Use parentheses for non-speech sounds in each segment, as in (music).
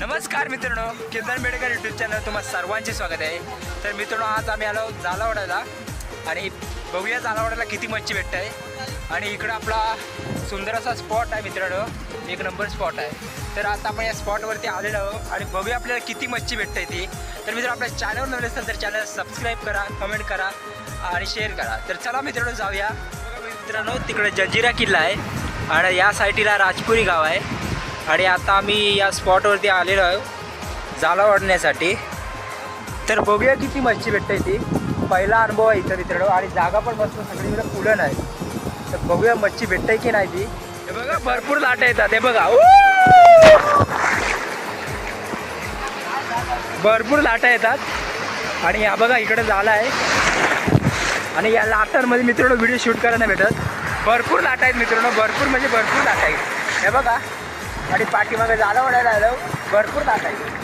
नमस्कार मित्रांनो किर्तन मेडिकल यूट्यूब चॅनल तुम्हाला सर्वांचे स्वागत आहे. तर मित्रांनो आज आम्ही आलो जालावाड्याला आणि बघूया जालावड्याला किती मच्छी भेटत आहे आणि इकडं आपला सुंदर असा स्पॉट आहे मित्रांनो एक नंबर स्पॉट आहे. तर आता आपण या स्पॉटवरती आलेलो आहोत आणि बघूया आपल्याला किती मच्छी भेटत आहे ती. तर मित्रांनो आपल्या चॅनलवर नवले असतात तर चॅनल सबस्क्राईब करा कमेंट करा आणि शेअर करा. तर चला मित्रांनो जाऊया. मित्रांनो तिकडे जंजिरा किल्ला आहे आणि या साईटीला राजपुरी गाव आहे. आणि आता आम्ही या स्पॉटवरती आलेलो आहे जाला वाढण्यासाठी. तर बघूया किती मच्छी भेटते ती. पहिला अनुभव आहे इथं मित्रांनो आणि जागा पण मस्त सगळीकडे फुलं नाही. तर बघूया मच्छी भेटते की नाही ती. हे बघा भरपूर लाटा येतात हे बघा. भरपूर लाटा येतात. आणि या बघा इकडे झाला आहे आणि या लाटांमध्ये मित्रांनो व्हिडिओ शूट करायला नाही भेटत. भरपूर लाटा आहेत मित्रांनो भरपूर म्हणजे भरपूर लाटा आहेत. हे बघा. आणि पाठीमागे झाला ओढायला आलो भरपूर आहेत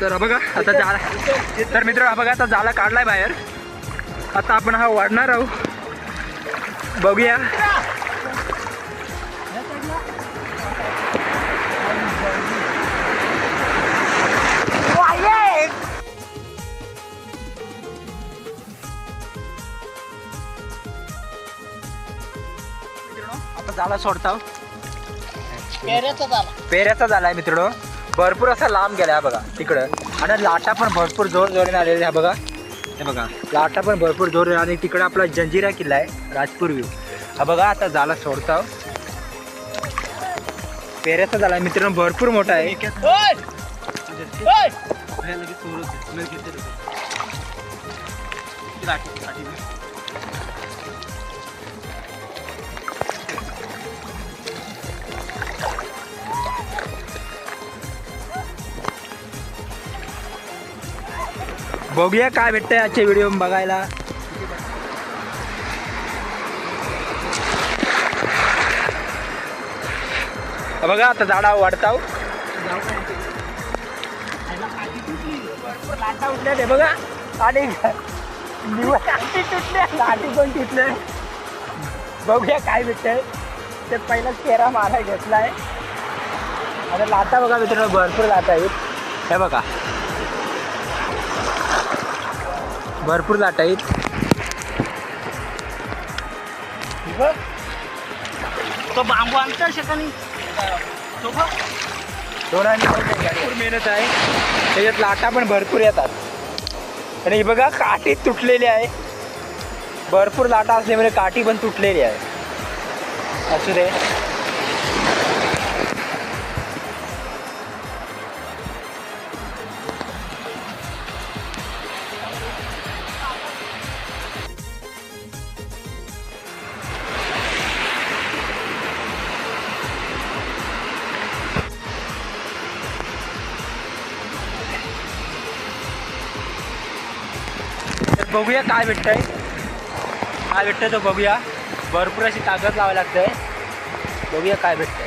तर बघा आता जाला तर मित्र हा बघा आता जाला काढलाय बाहेर. आता आपण हा वाढणार आहोत. बघूया. आता जाला सोडता पेऱ्याचा झाला. पेऱ्याचा झालाय मित्रांनो. भरपूर असा लांब गेलाय हा बघा तिकडं. आणि लाटा पण भरपूर जोर जोराने आलेल्या आहे बघा. हे बघा लाटा पण भरपूर जोर आणि तिकडं आपला जंजिरा किल्ला आहे राजपूर व्ह्यू हा बघा आता झाला सोडता पेऱ्याचा झाला मित्रांनो भरपूर मोठा आहे. बघूया काय भेटतंय आजच्या व्हिडिओ बघायला. बघा आता झाडा वाढताव. लाटा उठल्या ते बघा आणि दिवस आधी तुटल्या लाटी पण तुटल्या. बघूया काय भेटतंय. ते पहिला पेरा माराय घेतलाय. आता लाटा बघा मित्रांनो भरपूर लाटा आहेत. हे बघा. भरपूर लाट आहेत. तो बांबू आमच्या ठिकाणी तो बघ. दोनांनी भरपूर मेहनत आहे. त्याच्यात लाटा पण भरपूर येतात. आणि ही बघा काठी तुटलेली आहे. भरपूर लाटा असल्यामुळे काठी पण तुटलेली आहे. असू दे. बघूया काय भेटतंय. काय भेटतंय तो बघूया. भरपूर अशी ताकद लावावी लागते. बघूया काय भेटतंय.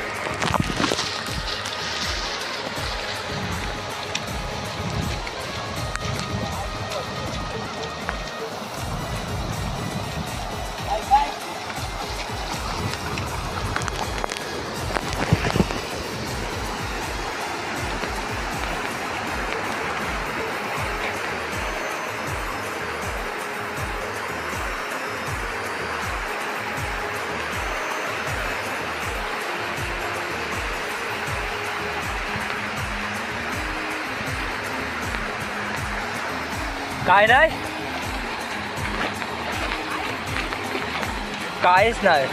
काय नाही. काहीच नाही.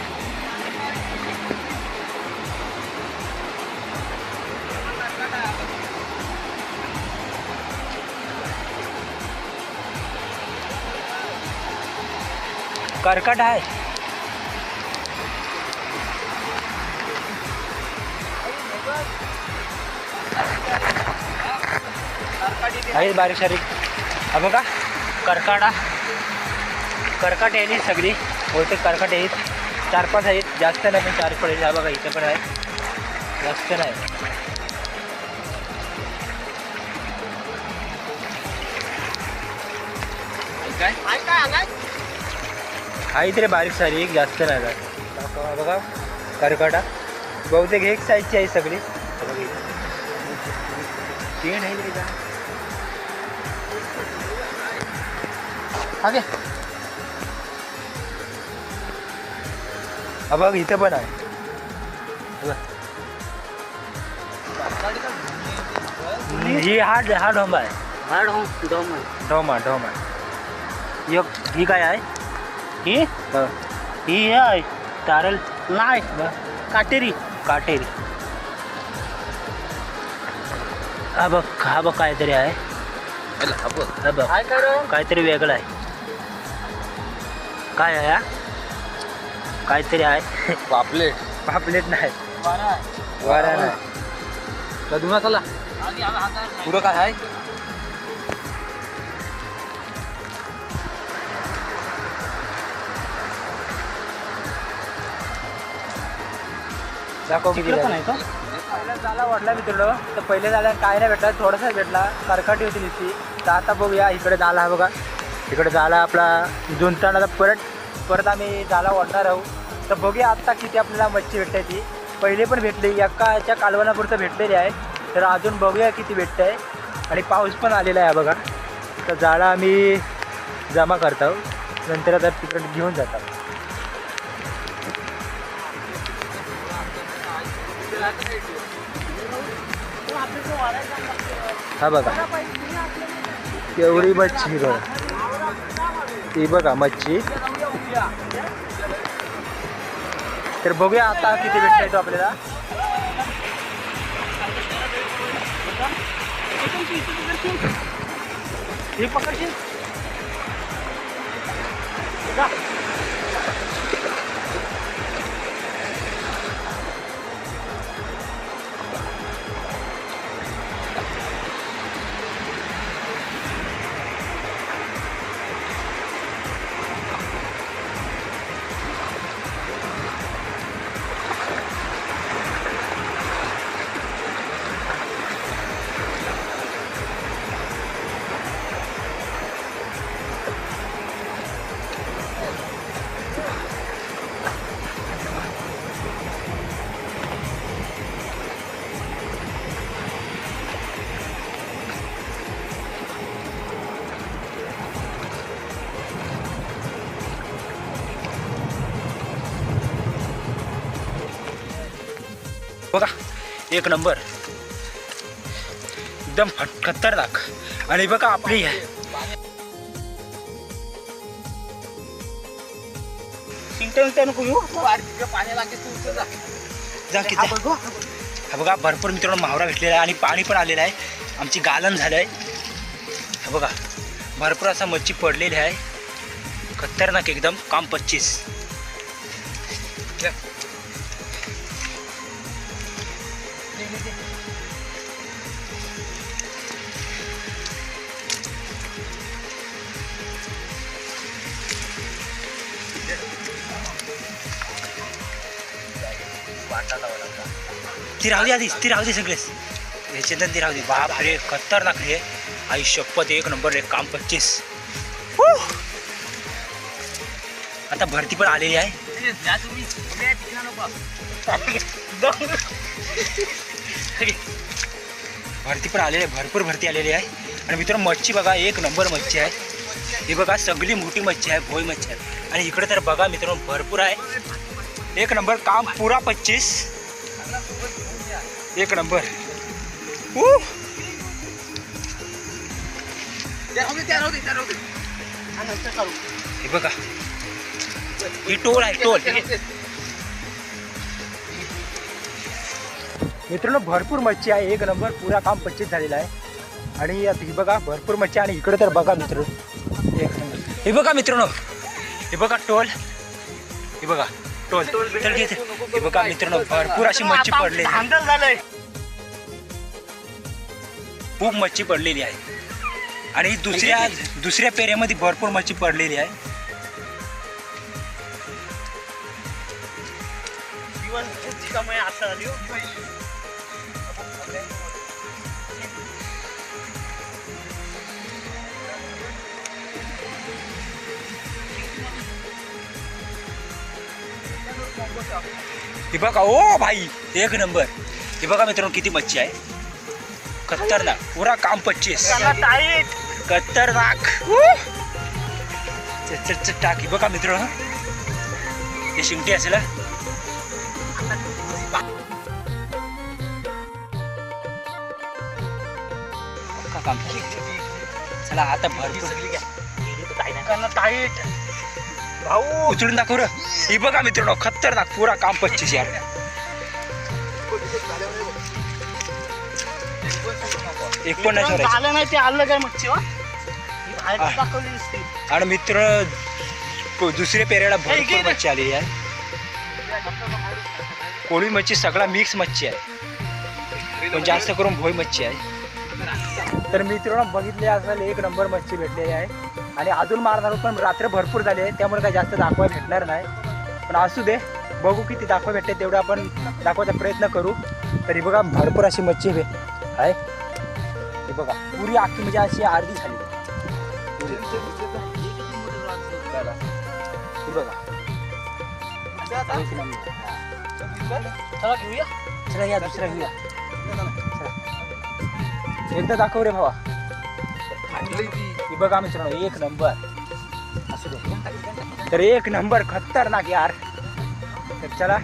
कर्कट आहे. आहे बारीक सारीक हा बघा करकाडा करकाट आहे सगळी. बहुतेक करकाट आहेत. चार पाच आहेत. जास्त नाही पण चार पाच आहेत हा बघा इथं पण आहे. जास्त नाही. काय? आहे तरी बारीक सारीक जास्त नाही जात. बघा करकाटा. बहुतेक एक साईजची आहे सगळी. तीन आहे का हा घे हा बघ इथं पण आहे हे बघ. ही हा। हा डोंबा आहे हाड हो। डोम आहे. डोमा डोमा एक ही काय आहे ही? ही। आहे तारल। नाही बघ. काटेरी। काटेरी। हा बघ हा। बघ काहीतरी आहे हा काहीतरी वेगळं आहे काय आहे हा? काहीतरी आहे. पापलेट. पापलेट नाही. वारा. नाही. कदुमा चला. पुढं काय आहे? दाखव किती पण. आहे का? जाला वाढला मित्र तर पहिले झाला काय नाही भेटला थोडासा भेटला. करकाटी होती नुसती. तर आता बघूया इकडे झाला हा बघा. तिकडे झाला आपला जुंताना परत परत आम्ही झाला वाढणार आहोत. तर बघूया आत्ता किती आपल्याला मच्छी भेटते ती. पहिले पण भेटली एकाच्या कालवणापुरतं भेटलेली आहे. तर अजून बघूया किती भेटत आहे आणि पाऊस पण आलेला आहे बघा. तर जाळा आम्ही जमा करतो. नंतर आता तिकडे घेऊन जातो. हा बघा. एवढी मच्छी बघा. ती बघा मच्छी तर बघूया आता किती भेटता येतो आपल्याला हे पकडशील बघा एक नंबर. एकदम फट खतरनाक आणि बघा आपली आहे हा बघा भरपूर मित्रांनो मावरा भेटलेला आहे आणि पाणी पण आलेलं आहे. आमची गालन झालं आहे. हा बघा भरपूर असा मच्छी पडलेली आहे. खतरनाक एकदम काम पच्चीस. ती राहू दे आधी ती राहू दे सगळेच. याचे ती राहू दे. बाप रे खतरनाक रे. आई शपथ एक नंबर रे काम पच्चीस. आता भरती पण आलेली आहे. (laughs) भरती पण आलेली आहे भरपूर भरती आलेली आहे. आणि मित्रांनो मच्छी बघा एक नंबर मच्छी आहे. ही बघा सगळी मोठी मच्छी आहे भोई मच्छी आहे. आणि इकडे तर बघा मित्रांनो भरपूर आहे. एक नंबर काम पुरा पच्चीस. एक नंबर. हे बघा ही टोल आहे टोल मित्रांनो भरपूर मच्छी आहे. एक नंबर पुरा काम पच्चीस झालेला आहे. आणि ही बघा भरपूर मच्छी आणि इकडे तर बघा मित्र एक नंबर. हे बघा मित्रांनो हे बघा टोल हे बघा टोल. चल घे ते. हे बघा मित्रांनो भरपूर अशी मच्छी पडलेली आहे. खूप मच्छी पडलेली आहे. आणि दुसऱ्या दुसऱ्या पेऱ्यामध्ये भरपूर मच्छी पडलेली आहे. जीवन समय असं आली हे बघा ओ भाई एक नंबर हे बघा मित्रांनो किती मच्छी आहे? खतरनाक. पुरा काम पच्चीस. खतरनाक. टाकी. बघा मित्र हे. शिंगटी असेल काम चला आता भरपूर टाईट भाऊ उचलून दाखव र. ही बघा मित्रांनो खतरनाक पुरा काम पच्चीस यार एक पण नाही सोडायचं आलं नाही ते आलं काय मच्छी वा ही बाहेर. दाखवली नुसती आणि मित्र प- दुसऱ्या पेरेला हे घे भरपूर. मच्छी आली आहे. कोळी मच्छी सगळा मिक्स मच्छी आहे. पण जास्त करून भोई मच्छी आहे. तर मित्रांनो बघितले असेल एक नंबर मच्छी भेटलेली आहे. आणि अजून मारणार पण रात्र भरपूर झाली आहे. त्यामुळे काय जास्त दाखवा भेटणार नाही. पण असू दे बघू किती दाखवा भेटते तेवढं आपण दाखवायचा प्रयत्न करू. तरी बघा भरपूर अशी मच्छी भे आहे. हे बघा पुरी आखी म्हणजे अशी अर्धी झाली. बघा चला घेऊया चला या दुसरा घेऊया. एकदा दाखव रे भावा. ही बघा मित्रांनो एक नंबर. असू दे तर एक नंबर खतरनाक यार. तर चला